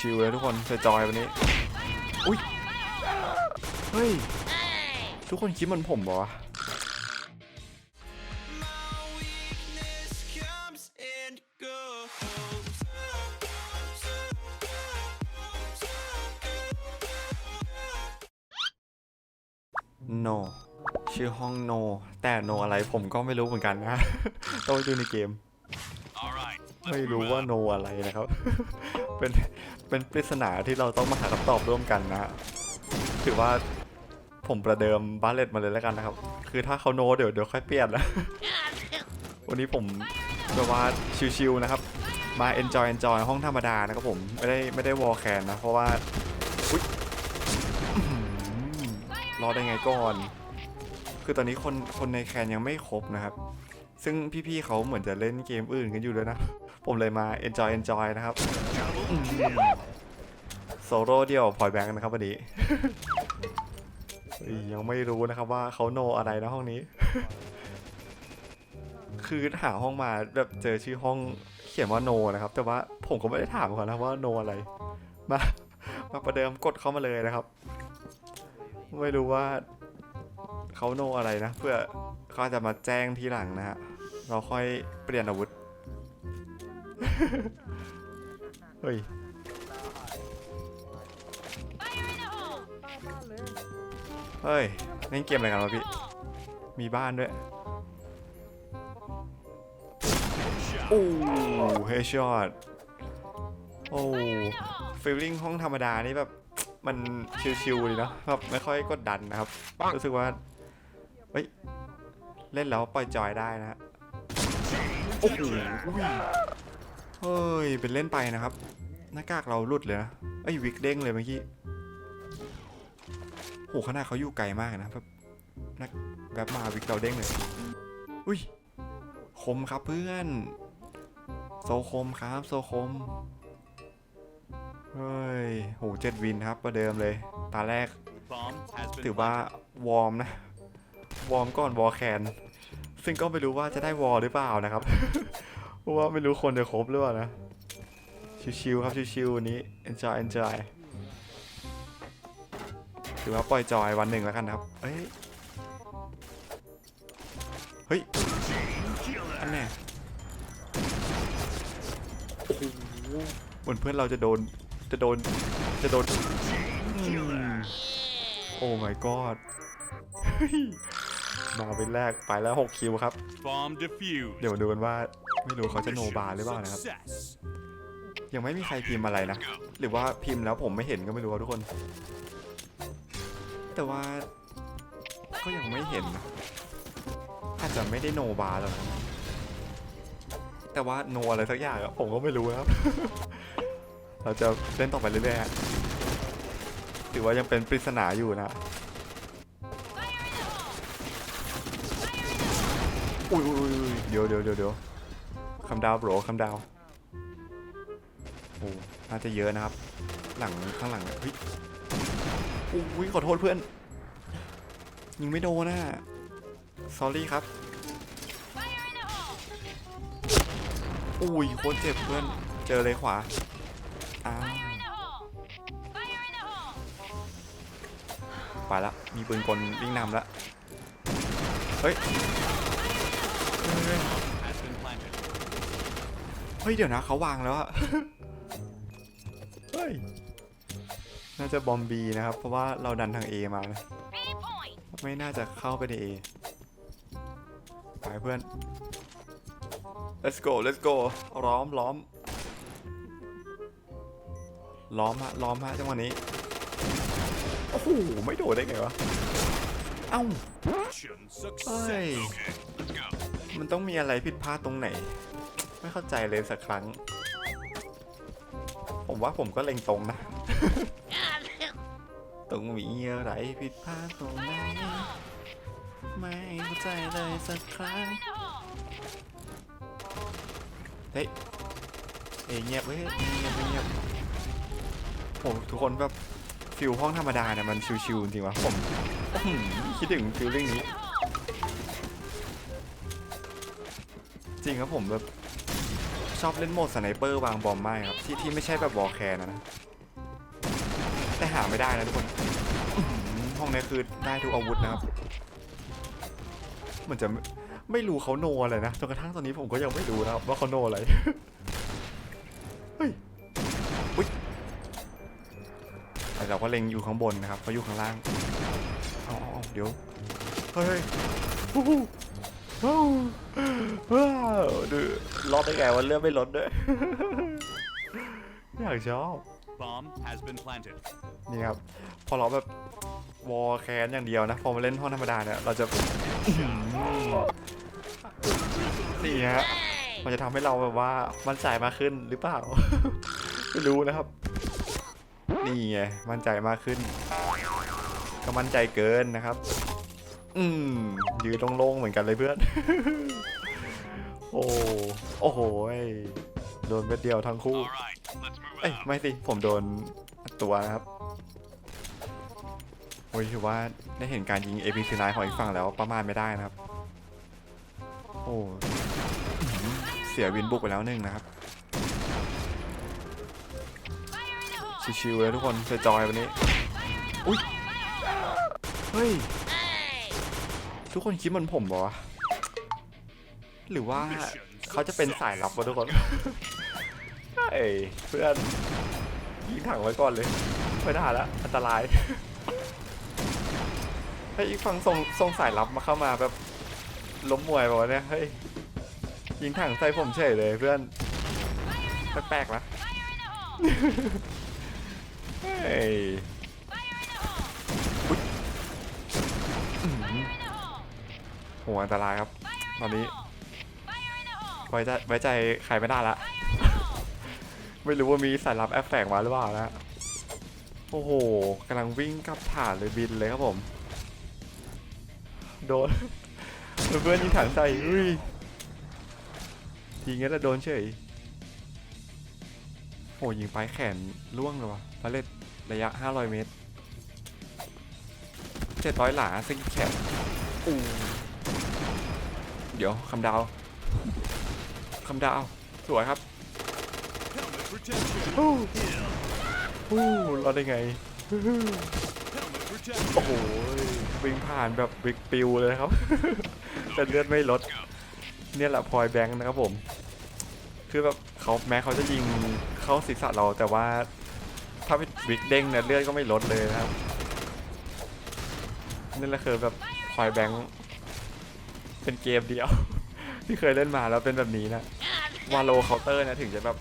ชิวๆเลยทุกคนจอยๆวันนี้ อุ้ย เฮ้ย ทุกคนคิดเหมันผมเหรอวะ comes and goes. โนชื่อห้องโน แต่โนอะไรผมก็ไม่รู้เหมือนกันนะ ต้องไปดูในเกม All right. ไม่รู้ว่าโนอะไรนะครับ เป็น เป็นปริศนาที่เราต้องมาหาคำตอบร่วมกันนะ ถือว่าผมประเดิมบาเลตมาเลยแล้วกันนะครับ คือถ้าเขาโนเดี๋ยวเดี๋ยวค่อยเปลี่ยนนะ วันนี้ผมแบบว่าชิวๆนะครับ มา enjoy enjoy ห้องธรรมดานะครับผม ไม่ได้ไม่ได้วอลแคนนะ เพราะว่า อุ๊ยอื้อหือรอได้ไงก่อน คือตอนนี้คนคนในแคนยังไม่ครบนะครับ ซึ่งพี่ๆเขาเหมือนจะเล่นเกมอื่นกันอยู่เลยนะ ผมเลยมา enjoy enjoy นะครับ โซโล่เดียวพอยแบงค์นะครับวันนี้เฮ้ยยังไม่รู้นะครับว่าเขาโนอะไรนะห้องนี้ คือหาห้องมาแบบเจอชื่อห้องเขียนว่าโนนะครับ แต่ว่าผมก็ไม่ได้ถามก่อนนะว่าโนอะไร มามาประเดิมกดเข้ามาเลยนะครับ ไม่รู้ว่าเขาโนอะไรนะ เพื่อเขาอาจจะมาแจ้งทีหลังนะฮะเราค่อยเปลี่ยนอาวุธเฮ้ยเฮ้ยเล่นเกมอะไรกันวะพี่ มีบ้านด้วยโอ้เฮช็อตโอ้ฟีลลิ่งห้องธรรมดานี่แบบมันชิวๆดีเนอะแบบไม่ค่อยกดดันนะครับ รู้สึกว่าเฮ้ยเล่นแล้วปล่อยจอยได้นะโอ้โหเฮ้ยเป็นเล่นไปนะครับ หน้ากากเราหลุดเลยนะไอ้วิกเด้งเลยเมื่อกี้โหขนาดเขาอยู่ไกลมากนะแบบนักแบบมาวิกเราเด้งเลย อุ้ยคมครับเพื่อน โซคมครับโซคมเฮ้ยโหเจ็ดวินครับประเดิมเลย ตาแรก ถือว่าวอร์มนะ วอร์มก่อนวอลแคนซึ่งก็ไม่รู้ว่าจะได้วอลหรือเปล่านะครับ เพราะว่าไม่รู้คนจะครบหรือเปล่านะ ชิวๆครับชิวๆวันนี้ enjoy enjoy ถือว่าปล่อยจอยวันหนึ่งแล้วกันนะครับ เฮ้ย เฮ้ย อันแน่โอ้โหเหมือนเพื่อนเราจะโดน จะโดน จะโดนอืมโอ้ my god เฮ้ยมาเป็นแรกไปแล้ว 6 คิวครับ bomb defused. เดี๋ยวมาดูกันว่า ไม่รู้เขาจะโนบาร์หรือเปล่านะครับ Success. ยังไม่มีใครพิมพ์อะไรนะ หรือว่าพิมพ์แล้วผมไม่เห็นก็ไม่รู้ทุกคน แต่ว่าก็ยังไม่เห็นนะอาจจะไม่ได้โนบาร์แล้วนะแต่ว่าโนอะไรสักอย่างผมก็ไม่รู้นะครับ เราจะเล่นต่อไปเรื่อยๆถือว่ายังเป็นปริศนาอยู่นะอุ้ยเดี๋ยวเดี๋ยวเดี๋ยวเดี๋ยวคำดาวโบรคำดาว น่าจะเยอะนะครับ หลังข้างหลังเฮ้ยอุ้ยขอโทษเพื่อนยิงไม่โดนนะสอรี่ครับอุ้ยโคตรเจ็บเพื่อน เจอเลยขวาอ้าวไปละมีปืนกลวิ่งนำละเฮ้ยเฮ้ย Has been planted. เฮ้ยเดี๋ยวนะเขาวางแล้วอะเฮ้ย น่าจะบอมบีนะครับ เพราะว่าเราดันทาง A มานะ ไม่น่าจะเข้าไปใน A ไปเพื่อน let's go let's go ล้อมล้อม ล้อมฮะล้อมฮะจังหวะนี้ โอ้โห ไม่โดดได้ไงวะ เอ้า Mission success. Hey. Okay, let's go. มันต้องมีอะไรผิดพลาดตรงไหน ไม่เข้าใจเลยสักครั้ง ผมว่าผมก็เล็งตรงนะ ตรงมีอะไรผิดพลาดตรงไหนไม่เข้าใจเลยสักครั้งเฮ้ยเอยเงียบเว้ยเงียบเงียบผมทุกคนแบบฟิลห้องธรรมดาเนี่ยมันชิวๆจริงวะผมอื้อหือคิดถึงฟิลลิ่งนี้ จริงครับผมแบบ ชอบเล่นโหมดสไนเปอร์วางบอมไมากครับ ที่ที่ไม่ใช่แบบวอลแคร์นะนะ แต่หาไม่ได้นะทุกคน ห้องนี้คือได้ทุกอาวุธนะครับ มันจะไม่ไม่รู้เขาโนอะไรนะจนกระทั่งตอนนี้ผมก็ยังไม่รู้นะครับว่าเขาโนอะไร เฮ้ยอุ๊ยเราก็เล็งอยู่ข้างบนนะครับเขาอยู่ข้างล่างเอาเอาเดี๋ยว เฮ้ยฮู้ ดูรอดได้ไงวันเลือดไม่ลดด้วย อยากชอบ Bomb has been planted. นี่ครับ พอเราแบบวอลแคนอย่างเดียวนะ พอมาเล่นห้องธรรมดาเนี่ย เราจะ นี่ฮะ มันจะทำให้เราแบบว่ามั่นใจมากขึ้นหรือเปล่า ไม่รู้นะครับ นี่ไง มั่นใจมากขึ้น ก็มั่นใจเกินนะครับ อืมยืนโล่งๆเหมือนกันเลยเพื่อน โอ้โอ้โหโดนเม็ดเดียวทั้งคู่ เอ้ยไม่สิ ผมโดนตัวนะครับโอ้ยถือว่าได้เห็นการยิง APC9 ของอีกฝั่งแล้วประมาณไม่ได้นะครับ โอ้เสียวินบุกไปแล้วหนึ่งนะครับ ชิวๆเลยทุกคนจอยๆวันนี้ อุ้ย เฮ้ย ทุกคนคิดเหมันผมปะวะหรือว่าเขาจะเป็นสายลับวะทุกคนเอ้ยเพื่อนยิงถังไว้ก่อนเลยไม่ได้ละอันตรายให้อีกฝั่งส่งส่งสายลับมาเข้ามาแบบล้มมวยบอกว่าเนี่ยเฮ้ยยิงถังใส่ผมเฉยเลยเพื่อนแปลกๆนะเฮ้ยอุ๊ย หอันตรายครับ ตอนนี้ไว้ใจไว้ใจใครไม่ได้ละ ไม่รู้ว่ามีสายลับแอบแฝงมาหรือเปล่านะ โอ้โหกำลังวิ่งกลับฐานเลยบินเลยครับผม โดนเพื่อนยิงถังใส่อุ้ยทีงั้นแล้วโดนเฉยโอ้ยิงไปแขนล่วงเลยวะพาเลตระยะ 500 เมตร 700 หลาซึ่งแขนอู้ เดี๋ยวคำดาวคำดาวสวยครับฮู้ฮู้รอดได้ไงโอ้โหวิ่งผ่านแบบบิ๊กปิวเลยนะครับ แต่เลือดไม่ลด เนี่ยแหละพลอยแบงค์นะครับผม คือแบบเขาแม้เขาจะยิงเข้าศีรษะเราแต่ว่าถ้าเป็นบิ๊กเด้งเนี่ยเลือดก็ไม่ลดเลยนะครับนี่แหละคือแบบพลอยแบงค์ เป็นเกมเดียว ที่เคยเล่นมาแล้วเป็นแบบนี้นะวาโลเคาน์เตอร์นี่ยถึงจะแบบ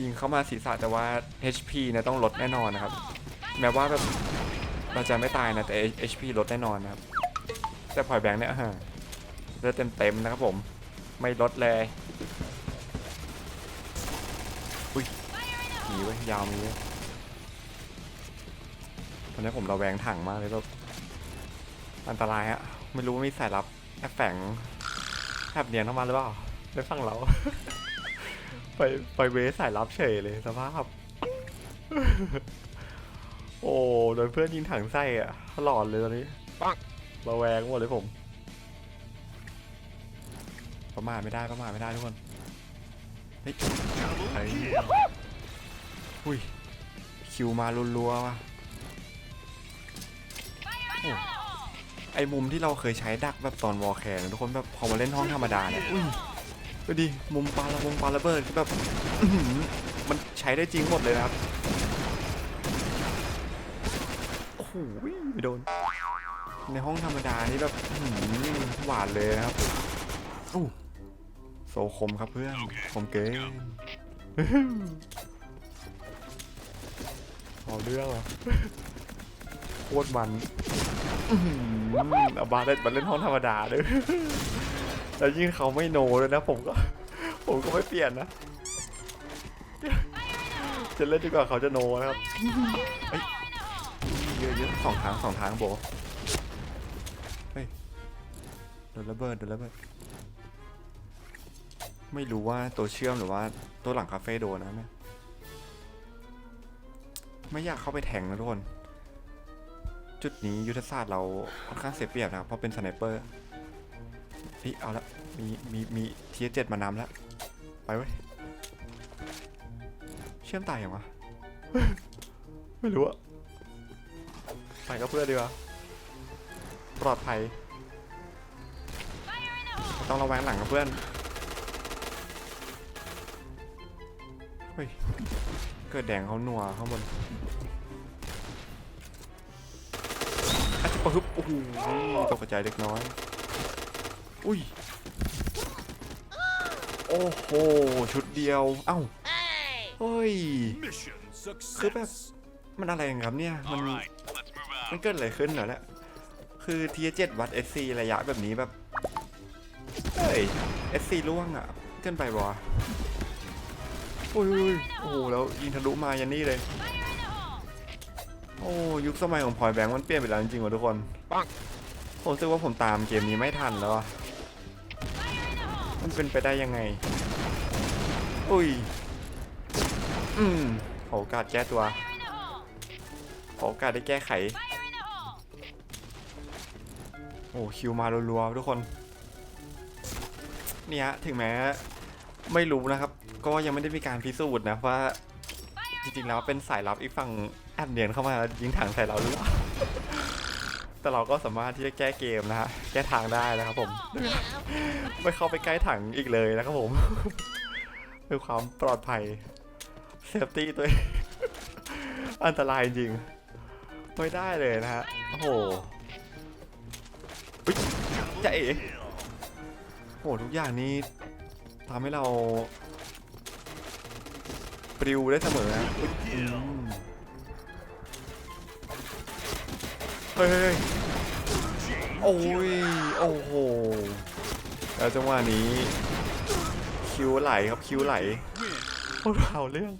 ยิงเข้ามาศีรษะแต่ว่า HP นี่ยต้องลดแน่นอนนะครับ แม้ว่าแบบเราจะไม่ตายนะแต่ HP ลดแน่นอนนะครับ แต่พอยแบงค์เนี่ยฮะเลือดเต็มๆนะครับผม ไม่ลดเลยอุ้ยหนีไว้ยาวมีเว้ยตอนนี้ผมระแวงถังมากเลยแบบอันตรายฮะ ไม่รู้ว่ามีสายลับแอบแฝงแอบเนียนเข้ามาหรือเปล่าไม่ฟังเรา ไปไปเวสสายลับเฉยเลยสภาพ โอ้โดนเพื่อนยิงถังไส้อะหลอนเลยตอนนี้ปังระแวงหมดเลยผม ประมาทไม่ได้ประมาทไม่ได้ทุกคนเฮ้ยอุ้ยคิวมารัวๆว่ะโอ้ ไอมุมที่เราเคยใช้ดักแบบตอนวอลแคร์ทุกคนแบบพอมาเล่นห้องธรรมดาเนี่ยอุ้ยดูดิมุมปาระวงปาระเบิดคือแบบอื้อหือมันใช้ได้จริงหมดเลยนะครับโอ้โหไม่โดน ในห้องธรรมดานี่แบบอื้อหือหวานเลยนะครับอู้โซคมครับเพื่อนคมเกินเอาเรื่องอะโคตรมันอื้อหือ เอาบาเล่นมาเล่นห้องธรรมดาเลยแล้วยิ่งเขาไม่โนเลยนะ ผมก็ ผมก็ไม่เปลี่ยนนะ จะเล่นดีกว่าเขาจะโนนะครับเยอะเยอะสองทางสองทางโบเฮ้ยโดนระเบิดโดนระเบิดไม่รู้ว่าตัวเชื่อมหรือว่าตัวหลังคาเฟ่โดนนะเนี่ไม่อยากเข้าไปแทงนะทุกคน จุดนี้ยุทธศาสตร์เราค่อนข้างเสียเปรียบนะครับเพราะเป็นสไนเปอร์เฮ้ยเอาละมีมีมีเทียเจ็ดมานำแล้ว ไปเว้ยเชื่อมตายยังวะไม่รู้อะไปกับเพื่อนดีกว่าปลอดภัยต้องระแวงหลังกับเพื่อนเฮ้ยเกิดแดงเขาหนัวข้างบน ปึ๊บโอ้โหตกใจเล็กน้อย อุ้ย โอ้โห ชุดเดียว เอ้าเฮ้ย คือแบบ มันอะไรกันครับเนี่ย มัน มันเกิดอะไรขึ้นเหรอเนี่ยคือทีเจ็ดวัด SC ระยะแบบนี้แบบ เฮ้ย SC ล่วงอะ เกินไปวะโอ้ยอุ้ยโอ้โห แล้วยิงทะลุมายันนี่เลย โอ้ยุคสมัยของพลอยแบงค์มันเปลี่ยนไปแล้วจริงๆว่ะทุกคนปังผมรู้สึกว่าผมตามเกมนี้ไม่ทันแล้วอะมันเป็นไปได้ยังไง อุ้ย อืมขอโอกาสแก้ตัวขอโอกาสได้แก้ไข โอ้คิวมารัวๆทุกคน เนี่ยถึงแม้ไม่รู้นะครับ ก็ยังไม่ได้มีการพิสูจน์นะว่า จริงๆแล้วเป็นสายลับอีกฝั่งแอบเนียนเข้ามายิงถังใส่เราหรือเปล่าแต่เราก็สามารถที่จะแก้เกมนะฮะแก้ทางได้นะครับผม ไม่เข้าไปใกล้ถังอีกเลยนะครับผมเพื่อความปลอดภัยเซฟตี้ตัวเองอันตรายจริงไม่ได้เลยนะฮะโอ้โหอุ๊ยจะเอ๋โอ้โหทุกอย่างนี้ทำให้เรา ปลิวได้เสมอนะเฮ้ยโอ้ย โอ้โห แล้วจังหวะนี้ คิวไหลครับคิวไหลพวกเราเรื่อง